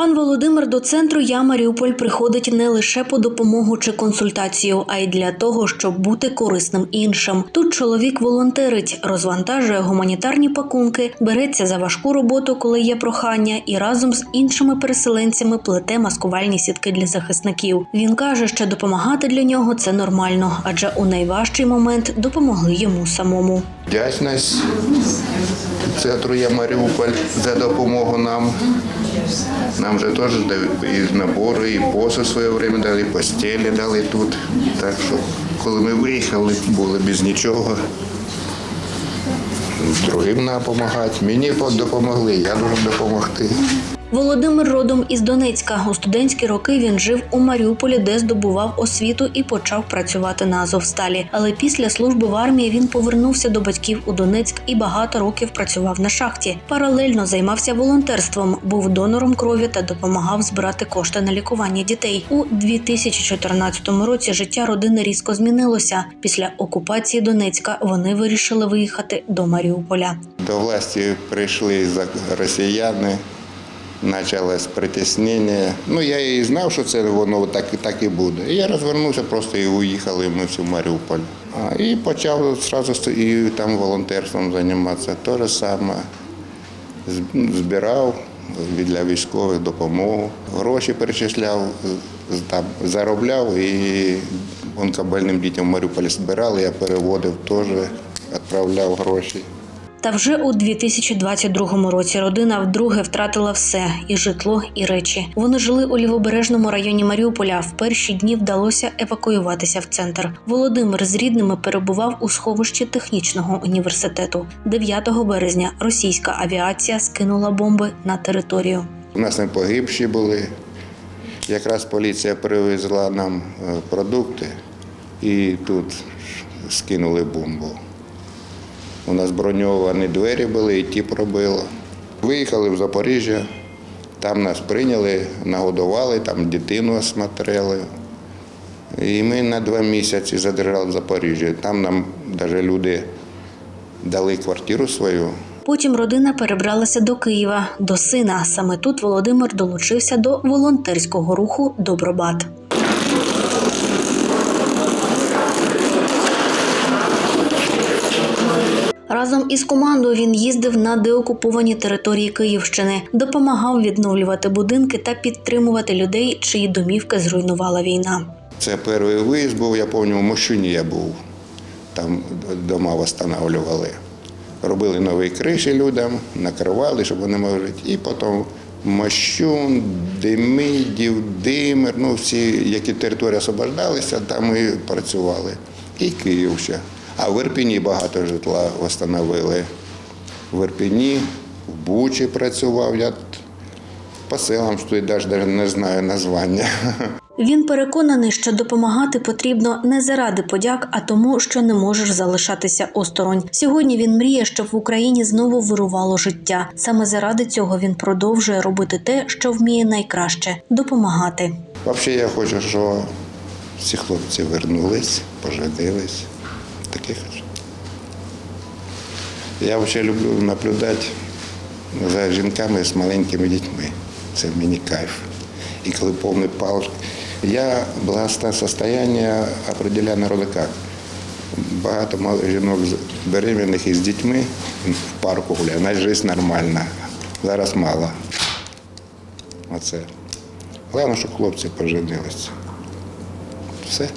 Пан Володимир до центру Я Маріуполь приходить не лише по допомогу чи консультацію, а й для того, щоб бути корисним іншим. Тут чоловік волонтерить, розвантажує гуманітарні пакунки, береться за важку роботу, коли є прохання, і разом з іншими переселенцями плете маскувальні сітки для захисників. Він каже, що допомагати для нього це нормально, адже у найважчий момент допомогли йому самому. Вдячність центру є Маріуполь за допомогу нам. Нам же теж і набори, і посуд своє время дали, і постелі дали тут. Так що, коли ми виїхали, були без нічого. Другим нам допомагати. Мені допомогли, я должен допомогти. Володимир родом із Донецька. У студентські роки він жив у Маріуполі, де здобував освіту і почав працювати на Азовсталі. Але після служби в армії він повернувся до батьків у Донецьк і багато років працював на шахті. Паралельно займався волонтерством, був донором крові та допомагав збирати кошти на лікування дітей. У 2014 році життя родини різко змінилося. Після окупації Донецька вони вирішили виїхати до Маріуполя. До власті прийшли росіяни, почалось притіснення. Ну, я і знав, що це воно так, так і буде. І я розвернувся просто і уїхали ми всі в Маріуполь. А, і почав одразу і там волонтерством займатися. Те ж саме. Збирав для військових допомогу, гроші перечисляв, там, заробляв і онкобольним дітям в Маріуполі збирали, я переводив теж, відправляв гроші. Та вже у 2022 році родина вдруге втратила все і житло, і речі. Вони жили у лівобережному районі Маріуполя. В перші дні вдалося евакуюватися в центр. Володимир з рідними перебував у сховищі технічного університету. 9 березня російська авіація скинула бомби на територію. У нас не погибші були. Якраз поліція привезла нам е, продукти і тут скинули бомбу. У нас броньовані двері були, і ті пробило. Виїхали в Запоріжжя, там нас прийняли, нагодували, там дитину осмотрели. І ми на два місяці задержали в Запоріжжі. Там нам навіть люди дали квартиру свою. Потім родина перебралася до Києва, до сина. Саме тут Володимир долучився до волонтерського руху Добробат. Разом із командою він їздив на деокуповані території Київщини, допомагав відновлювати будинки та підтримувати людей, чиї домівки зруйнувала війна. Це перший виїзд був, я пам'ятаю, в Мощуні я був. Там дома встановлювали. Робили нові криші людям, накривали, щоб вони могли. І потім Мощун, Демидів, Димир, ну всі, які території освобождалися, там ми працювали. І Київ ще. А в Ірпіні багато житла встановили. В Ірпіні, в Бучі працював. Я по селам що навіть не знаю названня. Він переконаний, що допомагати потрібно не заради подяк, а тому, що не можеш залишатися осторонь. Сьогодні він мріє, щоб в Україні знову вирувало життя. Саме заради цього він продовжує робити те, що вміє найкраще допомагати. Взагалі я хочу, щоб всі хлопці вернулись, поженились. Таких. Я взагалі люблю наблюдати за жінками з маленькими дітьми. Це мені кайф. І коли повний пал. Я благосостояння определяю на роликах. Багато жінок беременних із дітьми в парку гуляють, навіть життя нормальна. Зараз мало. Оце. Головне, щоб хлопці поженилися. Все.